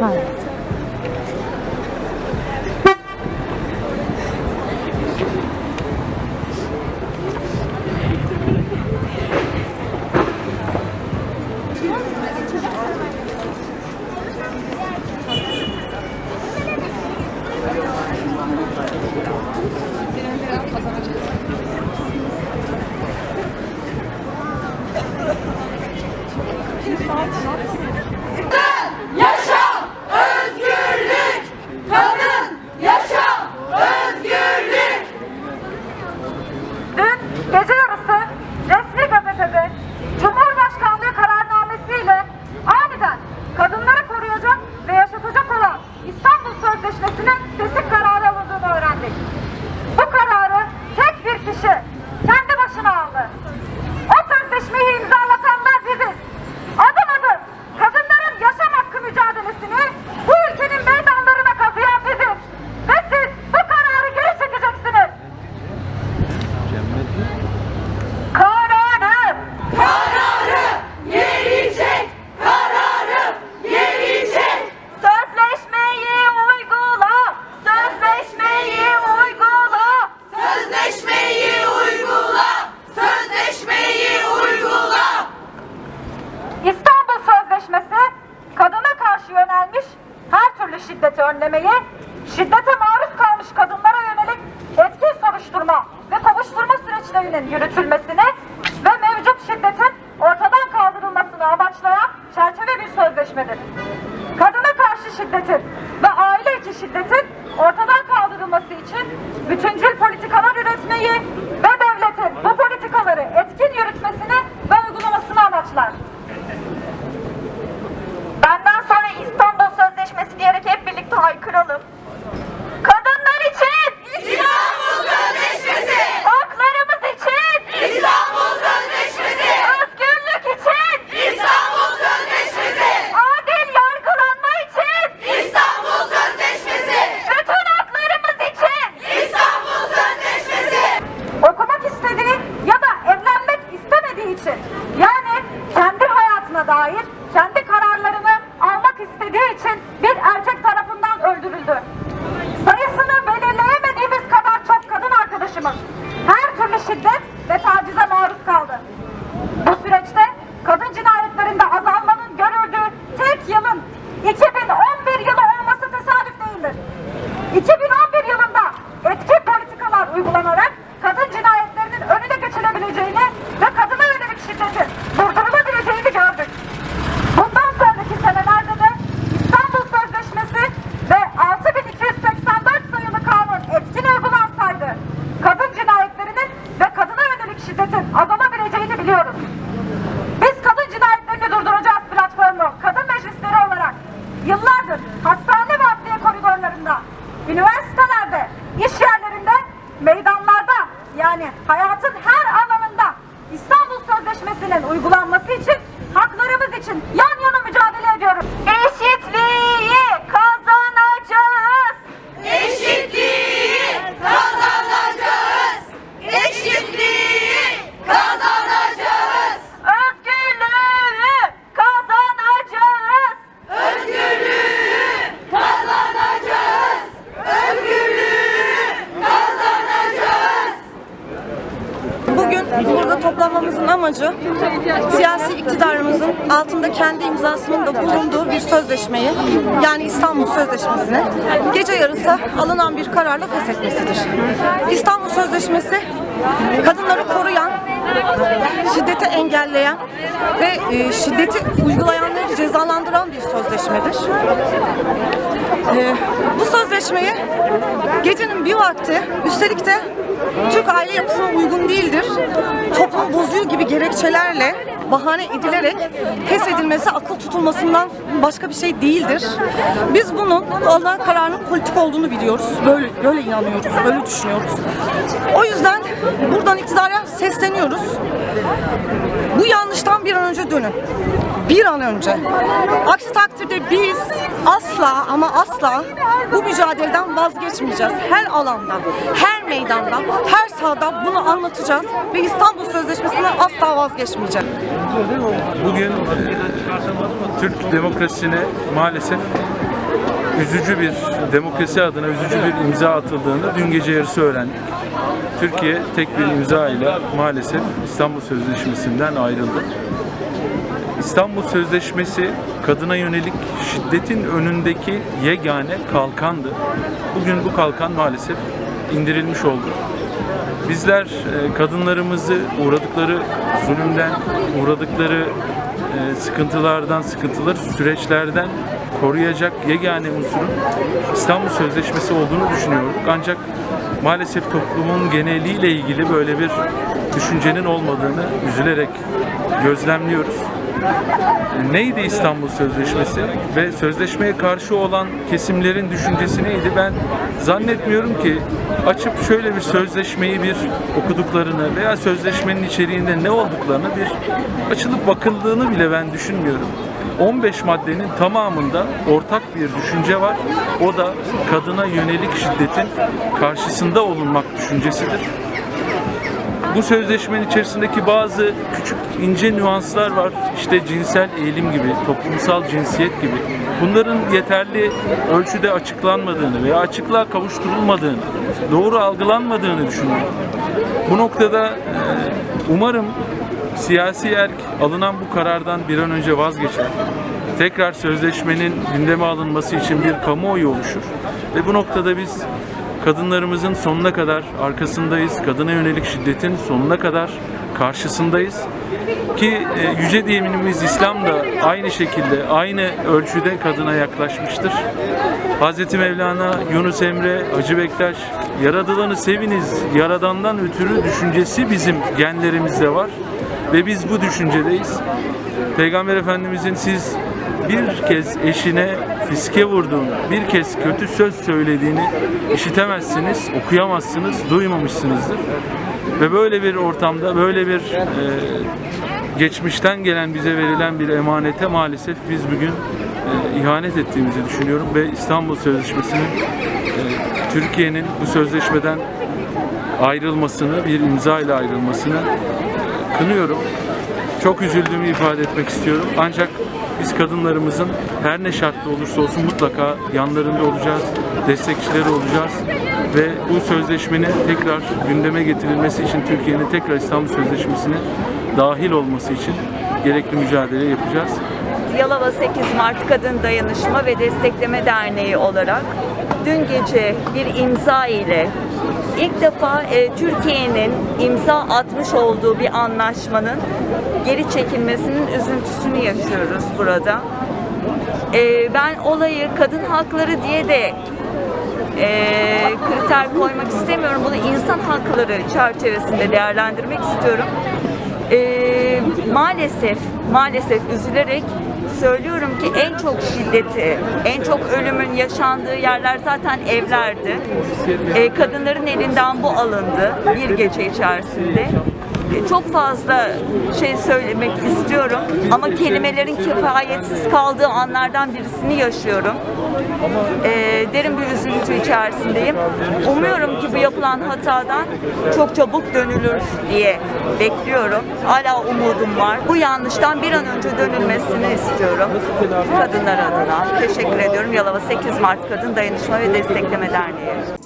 Hi. ¡Te sacó! Richard meydanlarda yani hayatın her alanında İstanbul Sözleşmesi'nin uygulanması için Konuşmamızın amacı siyasi iktidarımızın altında kendi imzasının da bulunduğu bir sözleşmeyi yani İstanbul Sözleşmesi'ni gece yarısı alınan bir kararla feshetmesidir. İstanbul Sözleşmesi kadınları koruyan, şiddeti engelleyen ve e, şiddeti uygulayanları cezalandıran bir sözleşmedir. E, bu sözleşmeyi gecenin bir vakti üstelik de Türk aile yapısına uygun değildir, toplum bozuyor gibi gerekçelerle bahane edilerek pes edilmesi akıl tutulmasından başka bir şey değildir. Biz bunun Allah kararının politik olduğunu biliyoruz. Böyle, böyle inanıyoruz, böyle düşünüyoruz. O yüzden buradan iktidara sesleniyoruz. Bu yanlıştan bir bir an önce dönün. Bir an önce. Aksi takdirde biz asla ama asla bu mücadeleden vazgeçmeyeceğiz. Her alanda, her meydanda, her sahada bunu anlatacağız ve İstanbul Sözleşmesi'nden asla vazgeçmeyeceğiz. Bugün Türk demokrasisine maalesef üzücü bir demokrasi adına üzücü bir imza atıldığını dün gece yarısı öğrendik. Türkiye tek bir imza ile maalesef İstanbul Sözleşmesi'nden ayrıldı. İstanbul Sözleşmesi kadına yönelik şiddetin önündeki yegane kalkandı. Bugün bu kalkan maalesef indirilmiş oldu. Bizler e, kadınlarımızı uğradıkları zulümden, uğradıkları e, sıkıntılardan, sıkıntıları süreçlerden koruyacak yegane unsurun İstanbul Sözleşmesi olduğunu düşünüyorum. Ancak maalesef toplumun geneliyle ilgili böyle bir düşüncenin olmadığını üzülerek gözlemliyoruz. Neydi İstanbul Sözleşmesi ve sözleşmeye karşı olan kesimlerin düşüncesi neydi? Ben zannetmiyorum ki açıp şöyle bir sözleşmeyi bir okuduklarını veya sözleşmenin içeriğinde ne olduklarını bir açılıp bakıldığını bile ben düşünmüyorum. 15 maddenin tamamında ortak bir düşünce var. O da kadına yönelik şiddetin karşısında olunmak düşüncesidir. Bu sözleşmenin içerisindeki bazı küçük ince nüanslar var. İşte cinsel eğilim gibi, toplumsal cinsiyet gibi. Bunların yeterli ölçüde açıklanmadığını veya açıklığa kavuşturulmadığını, doğru algılanmadığını düşünüyorum. Bu noktada e, umarım siyasi erk alınan bu karardan bir an önce vazgeçer. Tekrar sözleşmenin gündeme alınması için bir kamuoyu oluşur. Ve bu noktada biz kadınlarımızın sonuna kadar arkasındayız. Kadına yönelik şiddetin sonuna kadar karşısındayız. Ki e, yüce dinimiz İslam da aynı şekilde, aynı ölçüde kadına yaklaşmıştır. Hz. Mevlana, Yunus Emre, Hacı Bektaş, yaradılanı seviniz, yaradandan ötürü düşüncesi bizim genlerimizde var. Ve biz bu düşüncedeyiz. Peygamber Efendimizin siz bir kez eşine fiske vurduğunu, bir kez kötü söz söylediğini işitemezsiniz, okuyamazsınız, duymamışsınızdır. Ve böyle bir ortamda, böyle bir e, geçmişten gelen bize verilen bir emanete maalesef biz bugün e, ihanet ettiğimizi düşünüyorum ve İstanbul Sözleşmesi'nin e, Türkiye'nin bu sözleşmeden ayrılmasını, bir imza ile ayrılmasını e, kınıyorum. Çok üzüldüğümü ifade etmek istiyorum. Ancak biz kadınlarımızın her ne şartlı olursa olsun mutlaka yanlarında olacağız, destekçileri olacağız ve bu sözleşmenin tekrar gündeme getirilmesi için Türkiye'nin tekrar İstanbul Sözleşmesi'ne dahil olması için gerekli mücadele yapacağız. Yalova 8 Mart Kadın Dayanışma ve Destekleme Derneği olarak dün gece bir imza ile ilk defa e, Türkiye'nin imza atmış olduğu bir anlaşmanın geri çekilmesinin üzüntüsünü yaşıyoruz burada. E, ben olayı kadın hakları diye de e, kriter koymak istemiyorum. Bunu insan hakları çerçevesinde değerlendirmek istiyorum. E, maalesef, maalesef üzülerek söylüyorum ki en çok şiddeti, en çok ölümün yaşandığı yerler zaten evlerdi. E, kadınların elinden bu alındı bir gece içerisinde. Çok fazla şey söylemek istiyorum ama kelimelerin kifayetsiz kaldığı anlardan birisini yaşıyorum. E, derin bir üzüntü içerisindeyim. Umuyorum ki bu yapılan hatadan çok çabuk dönülür diye bekliyorum. Hala umudum var. Bu yanlıştan bir an önce dönülmesini istiyorum kadınlar adına. Teşekkür ediyorum. Yalova 8 Mart Kadın Dayanışma ve Destekleme Derneği.